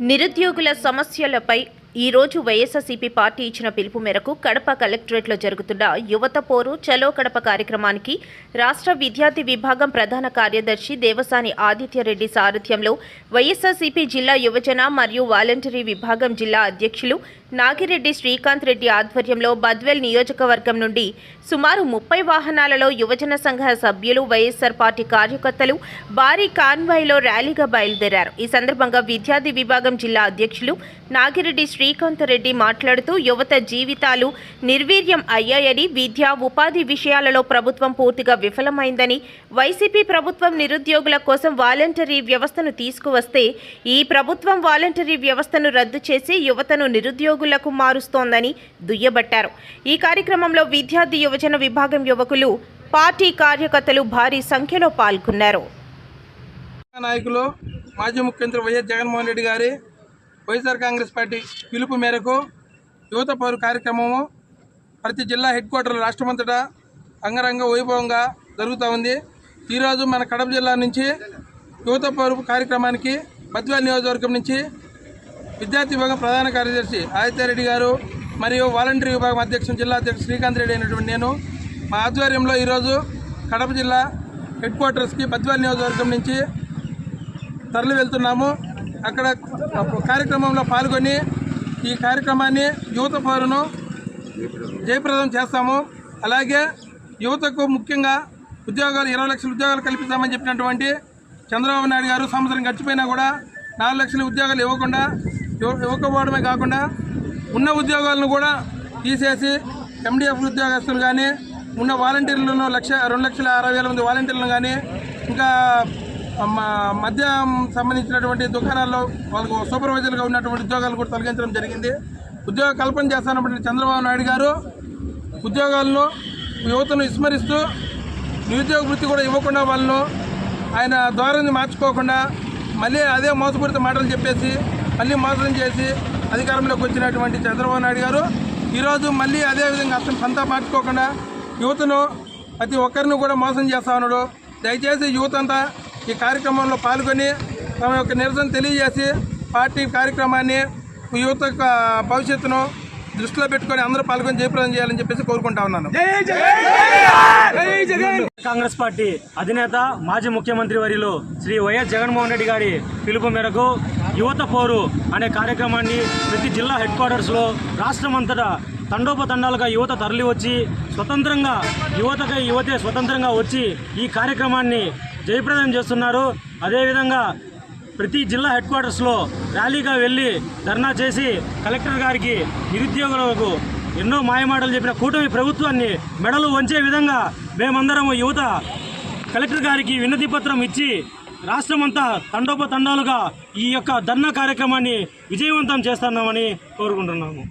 నిరుద్యోగుల సమస్యలపై ఈ రోజు వైఎస్ఆర్సీపీ పార్టీ ఇచ్చిన పిలుపు మేరకు కడప కలెక్టరేట్లో జరుగుతున్న యువత పోరు చలో కడప కార్యక్రమానికి రాష్ట్ర విద్యార్థి విభాగం ప్రధాన కార్యదర్శి దేవసాని ఆదిత్యరెడ్డి సారథ్యంలో వైఎస్ఆర్సీపీ జిల్లా యువజన మరియు వాలంటరీ విభాగం జిల్లా అధ్యక్షులు నాగిరెడ్డి శ్రీకాంత్ రెడ్డి ఆధ్వర్యంలో బద్వెల్ నియోజకవర్గం నుండి సుమారు ముప్పై వాహనాలలో యువజన సంఘ సభ్యులు వైఎస్ఆర్ పార్టీ కార్యకర్తలు భారీ కాన్వాయ్లో ర్యాలీగా బయలుదేరారు. ఈ సందర్భంగా విద్యార్థి విభాగం జిల్లా అధ్యక్షులు నాగిరెడ్డి శ్రీకాంత్ రెడ్డి మాట్లాడుతూ యువత జీవితాలు నిర్వీర్యం అయ్యాయని విద్య ఉపాధి విషయాలలో ప్రభుత్వం పూర్తిగా విఫలమైందని వైసీపీ ప్రభుత్వం నిరుద్యోగుల కోసం వాలంటరీ వ్యవస్థను తీసుకువస్తే ఈ ప్రభుత్వం వాలంటరీ వ్యవస్థను రద్దు చేసి యువతను నిరుద్యోగులకు మారుస్తోందని దుయ్యబట్టారు. ఈ కార్యక్రమంలో విద్యార్థి యువజన విభాగం యువకులు పార్టీ కార్యకర్తలు భారీ సంఖ్యలో పాల్గొన్నారు. నాయకులు మాజీ ముఖ్యమంత్రి వైఎస్ జగన్మోహన్ రెడ్డి గారి వైఎస్ఆర్ కాంగ్రెస్ పార్టీ పిలుపు మేరకు యువత పౌరు కార్యక్రమము ప్రతి జిల్లా హెడ్ క్వార్టర్ రాష్ట్రమంతటా అంగరంగ వైభవంగా జరుగుతూ ఉంది. ఈరోజు మన కడప జిల్లా నుంచి యువత పౌరు కార్యక్రమానికి బద్వేల్ నియోజకవర్గం నుంచి విద్యార్థి విభాగం ప్రధాన కార్యదర్శి ఆదిత్యారెడ్డి గారు మరియు వాలంటరీ విభాగం అధ్యక్షుడు జిల్లా అధ్యక్షుడు శ్రీకాంత్ రెడ్డి అయినటువంటి నేను మా ఆధ్వర్యంలో ఈరోజు కడప జిల్లా హెడ్ క్వార్టర్స్కి బద్వేల్ నియోజకవర్గం నుంచి తరలి వెళ్తున్నాము అక్కడ కార్యక్రమంలో పాల్గొని ఈ కార్యక్రమాన్ని యువత పౌరును జయప్రదం చేస్తాము. అలాగే యువతకు ముఖ్యంగా ఉద్యోగాలు ఇరవై లక్షల ఉద్యోగాలు కల్పిస్తామని చెప్పినటువంటి చంద్రబాబు నాయుడు గారు సంవత్సరం గడిచిపోయినా కూడా నాలుగు లక్షల ఉద్యోగాలు ఇవ్వకుండా ఇవ్వకపోవడమే కాకుండా ఉన్న ఉద్యోగాలను కూడా తీసేసి ఎండిఎఫ్ ఉద్యోగస్తులు కానీ ఉన్న వాలంటీర్లను లక్ష రెండు లక్షల అరవై వేల మంది వాలంటీర్లను కానీ ఇంకా మద్యం సంబంధించినటువంటి దుకాణాల్లో వాళ్ళకు సూపర్వైజర్గా ఉన్నటువంటి ఉద్యోగాలు కూడా తొలగించడం జరిగింది. ఉద్యోగ కల్పన చేస్తున్నటువంటి చంద్రబాబు నాయుడు గారు ఉద్యోగాలను యువతను విస్మరిస్తూ నిరుద్యోగ వృత్తి కూడా ఇవ్వకుండా వాళ్ళను ఆయన ధోరణి మార్చుకోకుండా మళ్ళీ అదే మోసపూరిత మాటలు చెప్పేసి మళ్ళీ మోసం చేసి అధికారంలోకి వచ్చినటువంటి చంద్రబాబు నాయుడు గారు ఈరోజు మళ్ళీ అదే విధంగా అతను పంతా మార్చుకోకుండా యువతను ప్రతి ఒక్కరిని కూడా మోసం చేస్తా ఉన్నాడు. దయచేసి యువత అంతా ఈ కార్యక్రమంలో పాల్గొని తమ యొక్క నిరసన తెలియజేసి పార్టీ కార్యక్రమాన్ని యువత యొక్క భవిష్యత్తును దృష్టిలో పెట్టుకొని అందరూ పాల్గొని జయప్రదం చేయాలని చెప్పేసి కోరుకుంటా ఉన్నాను. కాంగ్రెస్ పార్టీ అధినేత మాజీ ముఖ్యమంత్రి వర్యులు శ్రీ వైఎస్ జగన్మోహన్ రెడ్డి గారి పిలుపు మేరకు యువత పోరు అనే కార్యక్రమాన్ని ప్రతి జిల్లా హెడ్ క్వార్టర్స్లో రాష్ట్రమంతటా తండోపతండాలుగా యువత తరలి వచ్చి స్వతంత్రంగా యువతకై యువతే స్వతంత్రంగా వచ్చి ఈ కార్యక్రమాన్ని జయప్రదం చేస్తున్నారు. అదేవిధంగా ప్రతి జిల్లా హెడ్ క్వార్టర్స్లో ర్యాలీగా వెళ్ళి ధర్నా చేసి కలెక్టర్ గారికి నిరుద్యోగులకు ఎన్నో మాయమాటలు చెప్పిన కూటమి ప్రభుత్వాన్ని మెడలు వంచే విధంగా మేమందరం యువత కలెక్టర్ గారికి వినతి పత్రం ఇచ్చి రాష్ట్రమంతా తండోపతండాలుగా ఈ యొక్క ధర్నా కార్యక్రమాన్ని విజయవంతం చేస్తున్నామని కోరుకుంటున్నాము.